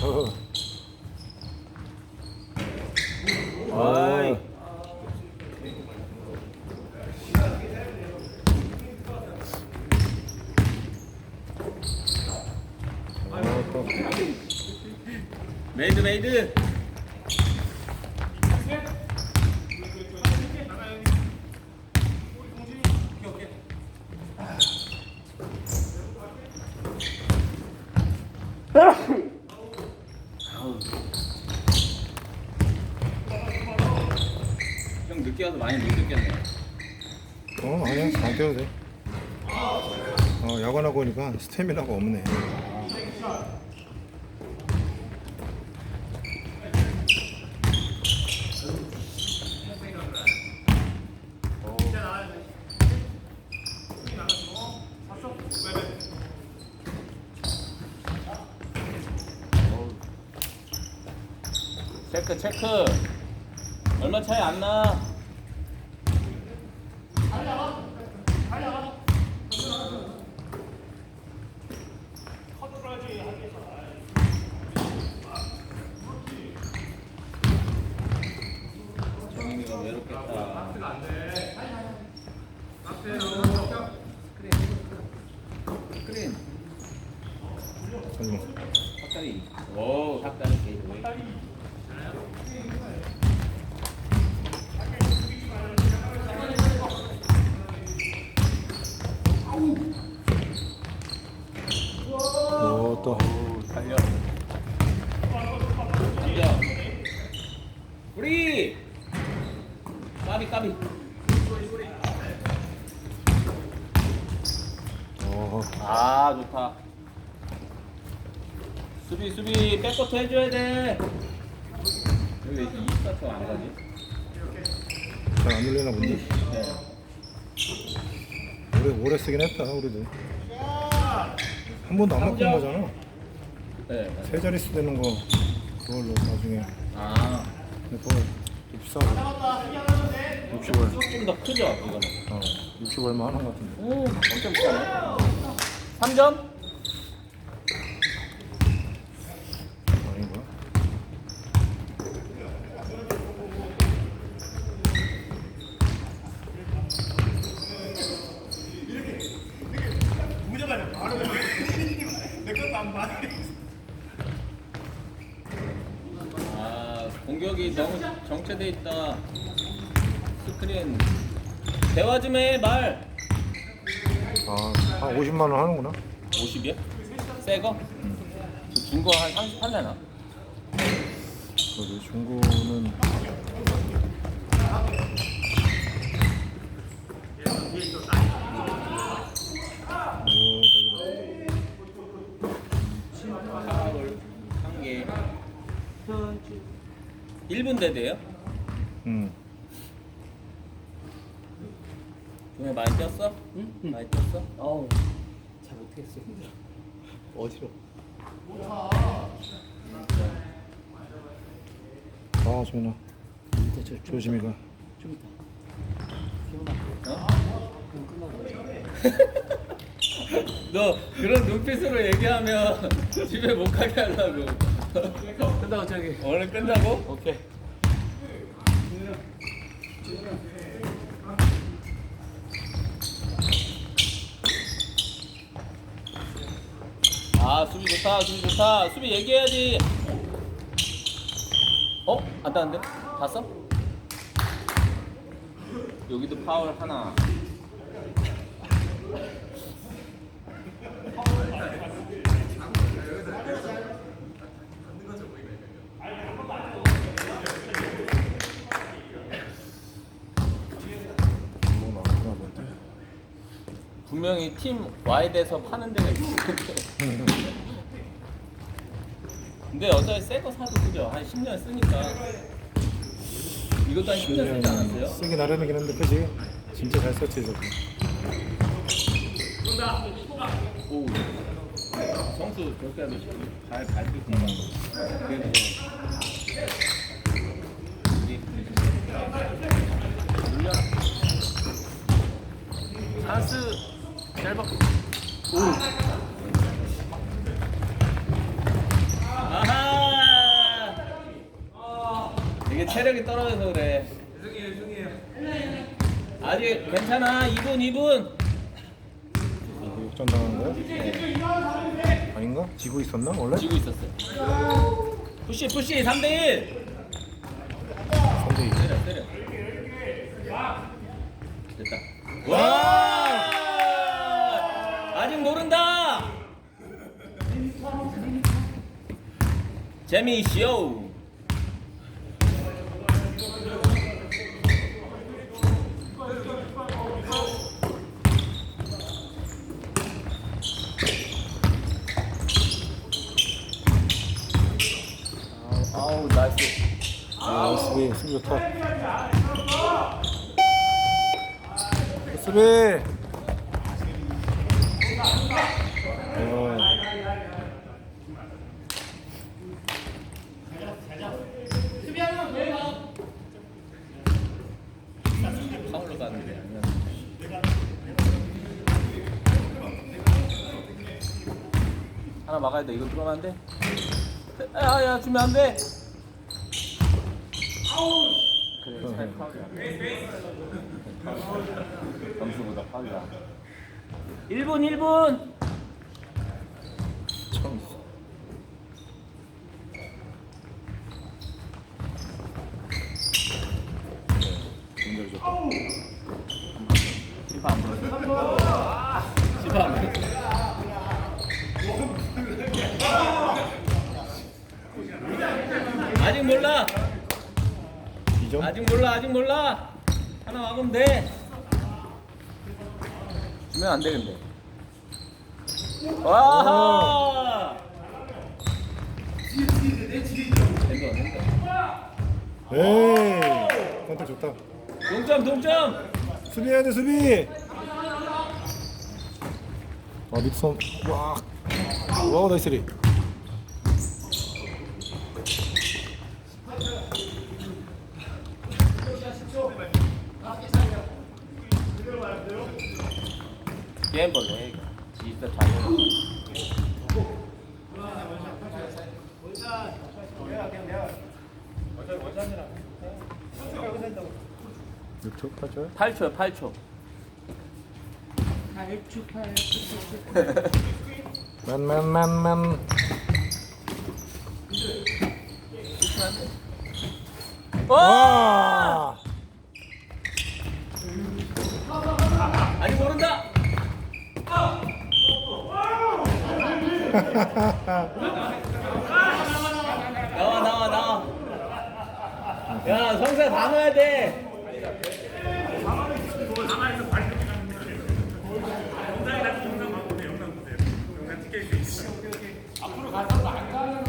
어. 아, 또. 메이드 메이드 형 늦게 와서 많이 못 느꼈네 어, 아니야. 안 뛰어도 돼. 어, 야간하고 오니까 스태미나가 없네. 체크 체크 얼마 차이 안 나. 정민이가 외롭겠다. 스크린. 설마. 닭다리. 오, 닭다리 게이트. 오, 또. 오, 달려. 달려. 우리 까비 까비. 아 좋다. 수비 수비 백코트 해줘야 돼. 왜 24초 안 가지? 잘안 눌리나 본데. 네. 오래, 오래 쓰긴 했다, 우리도. 한 번도 안 바꾼 거잖아. 네. 맞아요. 세 자릿수 되는 거, 그걸로 나중에. 아, 근데 그거 좀 비싸. 60월. 조금 더 크죠 이거는. 어, 60 얼마 하는 것 같은데. 오, 엄청 비싸네. 3점? 아닌가? 아, 정체돼 있다. 스크린. 대화 좀 해, 말. 아, 한 50만 원 하는구나. 50이야? 새 거? 중고 한 30 하려나? 그래, 중고는 오, 되게 파울 한 개. 1분 대대요? 음. 중에 많이 뛰었어? 응? 많이 뛰었어? 어우 잘 못하겠어 힘들어 어지러 아, 소연아, 이따 저 조심히 가. 좀 이따 기억나 어? 그럼 끝나고 너 그런 눈빛으로 얘기하면 집에 못 가게 하려고. 끝나고 저기 오늘 끝나고? 오케이 수비 좋다 수비 좋다 수비 얘기해야지 어? 안 따는데? 봤어? 여기도 파울 하나. 분명히 팀 와이드에서 파는 데가 있어. 근데 어차피 새거 사도 그죠? 한 10년 쓰니까. 이것도 한 10년 쓰지 않았어요? 쓰기 나름이긴 한데 그지? 진짜 잘 썼지 저거. 오. 성수 그렇게 하면 발 밟히구나. 그래도 우리 올려. 찬스. 오. 아하. 이게 체력이 떨어져서 그래. 죄송해요, 죄송해요. 아직 괜찮아. 2분, 2분. 이거 역전 당한 거야? 아닌가? 지고 있었나 원래? 지고 있었어요. 푸시 푸시 3대 1. 3대 2. 때려 때려. 됐다. 와! 아직 모른다. 재미 쇼. 아 아우 나이스. 아 수비 수비 좋다. 어, 아니면 하나 막아야 돼. 이거 들어가면 안 돼. 야야 주면 안 돼. 그래 잘 파울이야. 점수보다 파울이야. 1분 1분. 처음 있어. 연결 좋다. 시파 안 불었어. 시파 안 불었어. 아직 몰라. 2점. 아직 몰라. 아직 몰라. 하나 막으면 돼. 주면 안 되는데. 와하. 에이. 컨택 좋다. 동점 동점. 수비해야 돼 수비. 아 밑선 와. 와 나이스 리. 게임 벌레. 진짜 잘해. 육초 8초. 8초요 8초. 만만만만. 와! 나와 나와 나와. 야 성사 다 넣어야 돼. 아! 끝. 아!